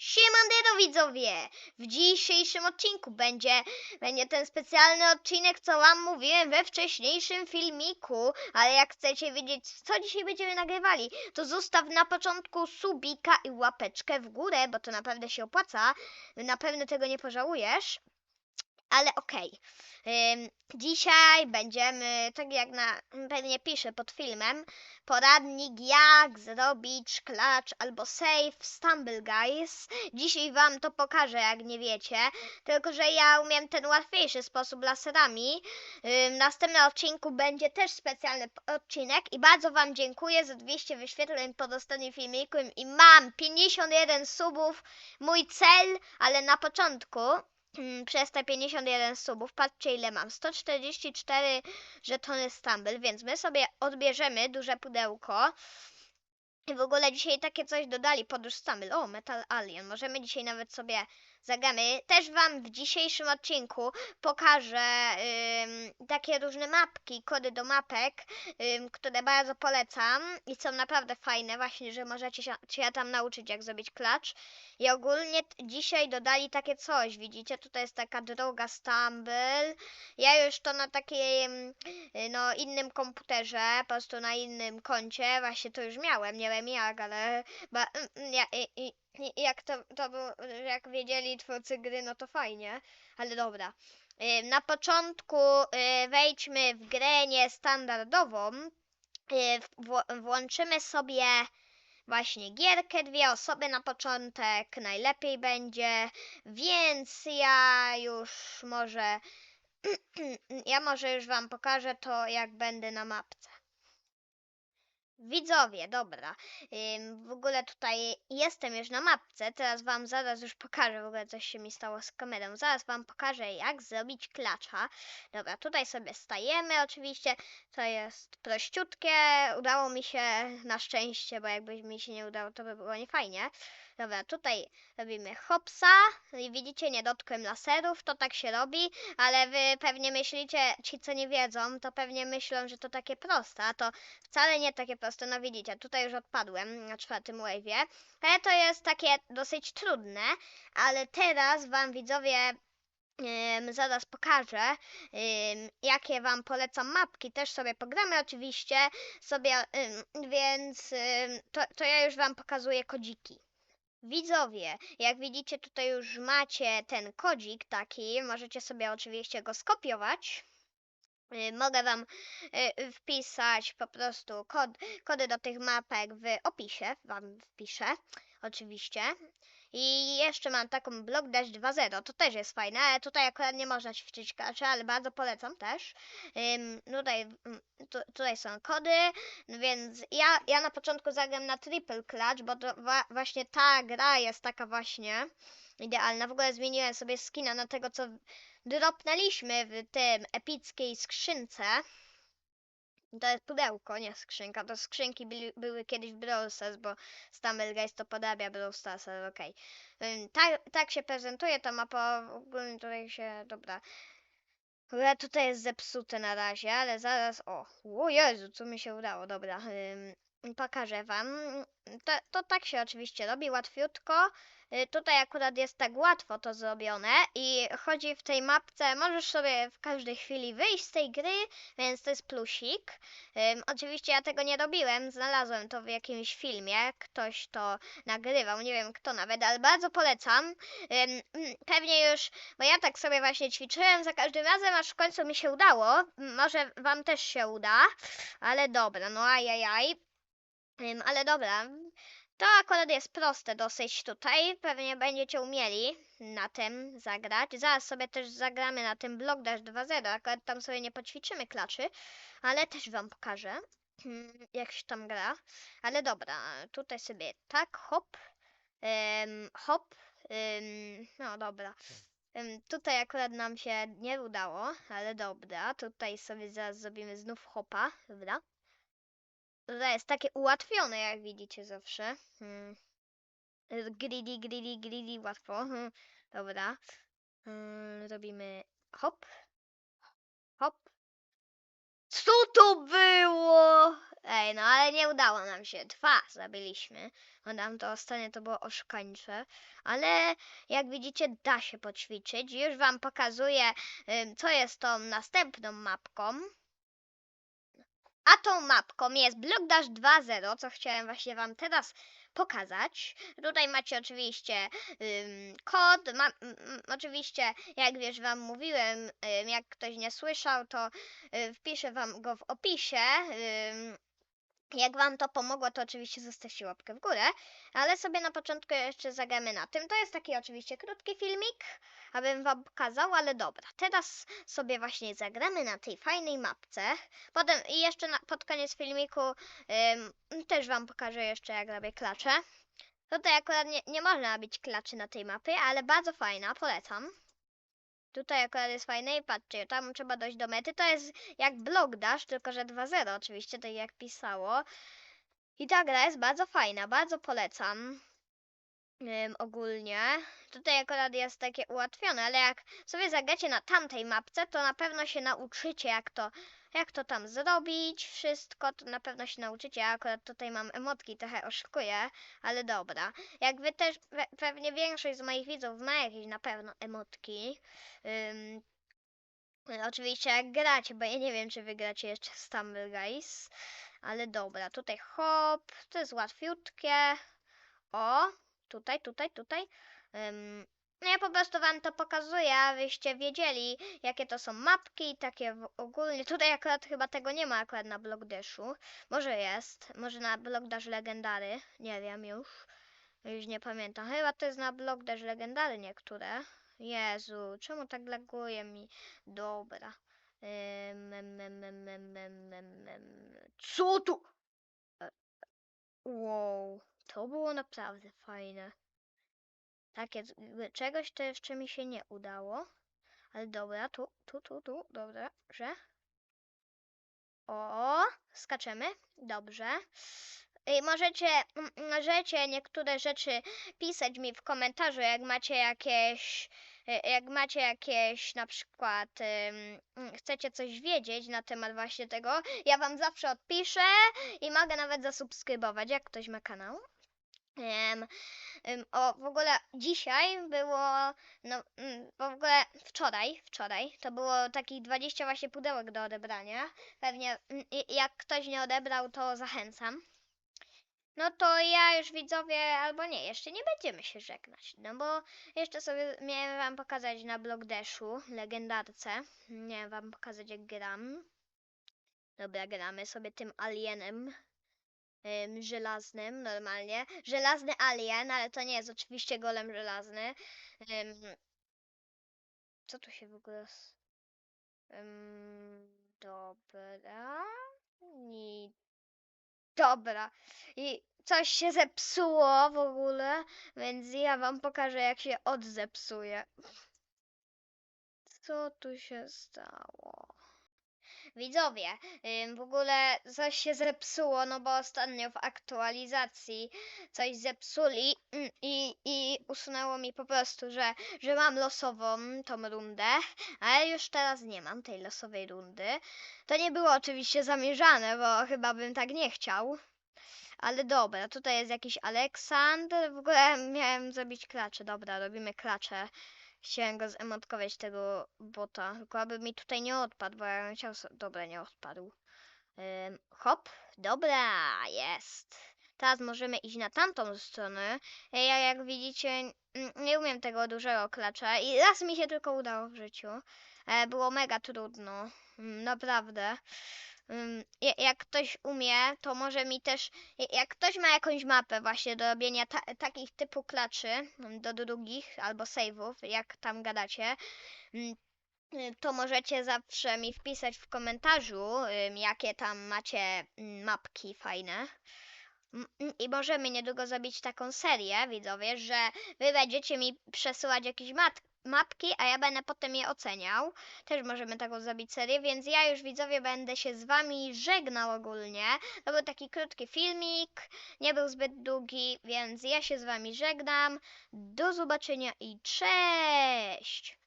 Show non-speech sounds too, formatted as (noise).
Siemandero widzowie! W dzisiejszym odcinku będzie, będzie ten specjalny odcinek, co wam mówiłem we wcześniejszym filmiku, ale jak chcecie wiedzieć, co dzisiaj będziemy nagrywali, to zostaw na początku subika i łapeczkę w górę, bo to naprawdę się opłaca. Na pewno tego nie pożałujesz. Ale okej. Ym, dzisiaj będziemy, tak jak na pewnie piszę pod filmem, poradnik jak zrobić klacz albo save Stumble Guys. Dzisiaj wam to pokażę, jak nie wiecie. Tylko, że ja umiem ten łatwiejszy sposób laserami. W następnym odcinku będzie też specjalny odcinek i bardzo wam dziękuję za 200 wyświetleń pod ostatnim filmikiem i mam 51 subów. Mój cel, ale na początku przez te 51 subów, patrzcie ile mam, 144 żetony Stumble, więc my sobie odbierzemy duże pudełko. I w ogóle dzisiaj takie coś dodali, podróż Stumble. O, Metal Alien. Możemy dzisiaj nawet sobie zagramy. Też wam w dzisiejszym odcinku pokażę ym, takie różne mapki, kody do mapek, ym, które bardzo polecam i są naprawdę fajne właśnie, że możecie się, się tam nauczyć jak zrobić klacz. I ogólnie dzisiaj dodali takie coś, widzicie, tutaj jest taka droga Stumble. Ja już to na takim y, no innym komputerze, po prostu na innym koncie, właśnie to już miałem, nie wiem jak, ale ba, mm, mm, ja, i jak to, to jak wiedzieli twórcy gry, no to fajnie, ale dobra. Na początku y, wejdźmy w grę niestandardową. Wło- Włączymy sobie właśnie gierkę, dwie osoby na początek, najlepiej będzie, więc ja już może (clears throat) ja może już wam pokażę to, jak będę na mapce. Widzowie, dobra. W ogóle tutaj jestem już na mapce. Teraz wam zaraz już pokażę. W ogóle coś się mi stało z kamerą. Zaraz wam pokażę, jak zrobić klacza. Dobra, tutaj sobie stajemy oczywiście. To jest prościutkie. Udało mi się na szczęście, bo jakby mi się nie udało, to by było niefajnie. Dobra, tutaj robimy hopsa. I widzicie, nie dotkłem laserów. To tak się robi ale wy pewnie myślicie, ci co nie wiedzą, to pewnie myślą, że to takie proste, a to wcale nie takie proste. No widzicie, tutaj już odpadłem na czwartym wave'ie, ale to jest takie dosyć trudne, ale teraz wam widzowie Ym, zaraz pokażę, jakie Wam polecam mapki. Też sobie pogramy oczywiście, sobie, więc to, to ja już Wam pokazuję kodziki. Widzowie, jak widzicie tutaj już macie ten kodzik taki, możecie sobie oczywiście go skopiować. Y, Mogę Wam y, wpisać po prostu kod, kody do tych mapek w opisie, Wam wpiszę oczywiście. I jeszcze mam taką Block Dash 2.0, to też jest fajne, ale tutaj akurat nie można ćwiczyć klaczy, ale bardzo polecam też. Ym, tutaj, ym, tu, tutaj są kody, no więc ja, ja na początku zagram na Triple Clutch, bo to wa właśnie ta gra jest taka właśnie idealna. W ogóle zmieniłem sobie skina na tego, co dropnęliśmy w tym epickiej skrzynce. To jest pudełko, nie skrzynka. To skrzynki byli, były kiedyś w Brawl Stars, bo Stumble Guys to podrabia Brawl Stars, ale okej. Ym, Tak, tak się prezentuje ta mapa. Ogólnie tutaj się, dobra. Ale tutaj jest zepsute na razie, ale zaraz, o, o Jezu, co mi się udało, dobra. Ym, pokażę wam. To, to tak się oczywiście robi, łatwiutko. Y, Tutaj akurat jest tak łatwo to zrobione i chodzi w tej mapce, możesz sobie w każdej chwili wyjść z tej gry, więc to jest plusik. Ym, oczywiście ja tego nie robiłem, znalazłem to w jakimś filmie, ktoś to nagrywał, nie wiem kto nawet, ale bardzo polecam. Mm, pewnie już, bo ja tak sobie właśnie ćwiczyłem za każdym razem, aż w końcu mi się udało. Może wam też się uda, ale dobra, no ajajaj. Ale dobra, to akurat jest proste dosyć tutaj. Pewnie będziecie umieli na tym zagrać. Zaraz sobie też zagramy na tym Block Dash 2.0. Akurat tam sobie nie poćwiczymy klaczy, ale też wam pokażę, (clears throat) jak się tam gra. Ale dobra, tutaj sobie tak, hop, hop, no dobra. Tutaj akurat nam się nie udało, ale dobra. Tutaj sobie zaraz zrobimy znów hopa, dobra. To jest takie ułatwione, jak widzicie zawsze. Hmm. Greedy, greedy, łatwo. Hmm. Dobra. Hmm, robimy hop, hop, Co to było? Ej, no ale nie udało nam się. Dwa zabiliśmy. No nam to ostatnie to było oszukańcze. Ale jak widzicie, da się poćwiczyć. Już wam pokazuję, co jest tą następną mapką. A tą mapką jest Block Dash 2.0, co chciałem właśnie wam teraz pokazać. Tutaj macie oczywiście ym, kod. Ma, oczywiście, jak wiesz, wam mówiłem, ym, jak ktoś nie słyszał, to y, wpiszę wam go w opisie. Ym, jak wam to pomogło, to oczywiście zostawcie łapkę w górę, ale sobie na początku jeszcze zagramy na tym. To jest taki oczywiście krótki filmik, abym wam pokazał, ale dobra. Teraz sobie właśnie zagramy na tej fajnej mapce. Potem i jeszcze na, pod koniec filmiku ym, też wam pokażę jeszcze jak robię klacze. Tutaj akurat nie, nie można robić klaczy na tej mapie, ale bardzo fajna, polecam. Tutaj akurat jest fajne i patrzcie, tam trzeba dojść do mety. To jest jak Block Dash, tylko że 2.0 oczywiście, tak jak pisało. I ta gra jest bardzo fajna, bardzo polecam. Ym, ogólnie. Tutaj akurat jest takie ułatwione, ale jak sobie zagracie na tamtej mapce, to na pewno się nauczycie jak to, jak to tam zrobić, wszystko, to na pewno się nauczycie. Ja akurat tutaj mam emotki, trochę oszukuję, ale dobra. Jak wy też, pe pewnie większość z moich widzów ma jakieś na pewno emotki. Ym, oczywiście jak gracie, bo ja nie wiem, czy wygracie jeszcze Stumble Guys. Ale dobra, tutaj hop, to jest łatwiutkie. O, tutaj, tutaj, tutaj. Ym, no ja po prostu wam to pokazuję, abyście wiedzieli, jakie to są mapki i takie ogólnie. Tutaj akurat chyba tego nie ma akurat na Block Dashu. Może jest, może na Block Dash Legendary, nie wiem już. Już nie pamiętam. Chyba to jest na Block Dash Legendary niektóre. Jezu, czemu tak laguje mi? Dobra. Co tu? E, Wow, to było naprawdę fajne. Takie czegoś to jeszcze mi się nie udało. Ale dobra, tu, tu, tu, tu, dobra, że. O, skaczemy. Dobrze. I możecie, możecie niektóre rzeczy pisać mi w komentarzu, jak macie jakieś, jak macie jakieś na przykład, mm, chcecie coś wiedzieć na temat właśnie tego, ja wam zawsze odpiszę i mogę nawet zasubskrybować, jak ktoś ma kanał. O, w ogóle dzisiaj było, no, mm, w ogóle wczoraj, wczoraj, to było takich 20 właśnie pudełek do odebrania. Pewnie, mm, jak ktoś nie odebrał, to zachęcam. No to ja już widzowie, albo nie, jeszcze nie będziemy się żegnać, no bo jeszcze sobie miałem wam pokazać na Block Dashu, legendarce. Miałem wam pokazać jak gram. Dobra, gramy sobie tym alienem ym, żelaznym normalnie. Żelazny alien, ale to nie jest oczywiście golem żelazny. Co tu się w ogóle... dobra. I... Dobra. I coś się zepsuło w ogóle, więc ja wam pokażę jak się odzepsuje. Co tu się stało? Widzowie, w ogóle coś się zepsuło, no bo ostatnio w aktualizacji coś zepsuli mm, i, i usunęło mi po prostu, że, że mam losową tą rundę, ale już teraz nie mam tej losowej rundy. To nie było oczywiście zamierzane, bo chyba bym tak nie chciał. Ale dobra, tutaj jest jakiś Aleksander. W ogóle miałem zrobić klacze. Dobra, robimy klacze. Chciałem go zemotkować tego bota, tylko aby mi tutaj nie odpadł, bo ja bym chciał... Dobra, nie odpadł. Ym, hop, dobra, jest. Teraz możemy iść na tamtą stronę. Ja jak widzicie nie umiem tego dużego klacza i raz mi się tylko udało w życiu. E, Było mega trudno, Mm, naprawdę. Jak ktoś umie, to może mi też ja- jak ktoś ma jakąś mapę właśnie do robienia ta takich typu klaczy do drugich albo save'ów, jak tam gadacie, y, to możecie zawsze mi wpisać w komentarzu, jakie tam macie mapki fajne. I możemy niedługo zrobić taką serię, widzowie, że wy będziecie mi przesyłać jakieś mat mapki, a ja będę potem je oceniał. Też możemy taką zrobić serię, więc ja już widzowie będę się z wami żegnał ogólnie. To był taki krótki filmik, nie był zbyt długi, więc ja się z wami żegnam. Do zobaczenia i cześć!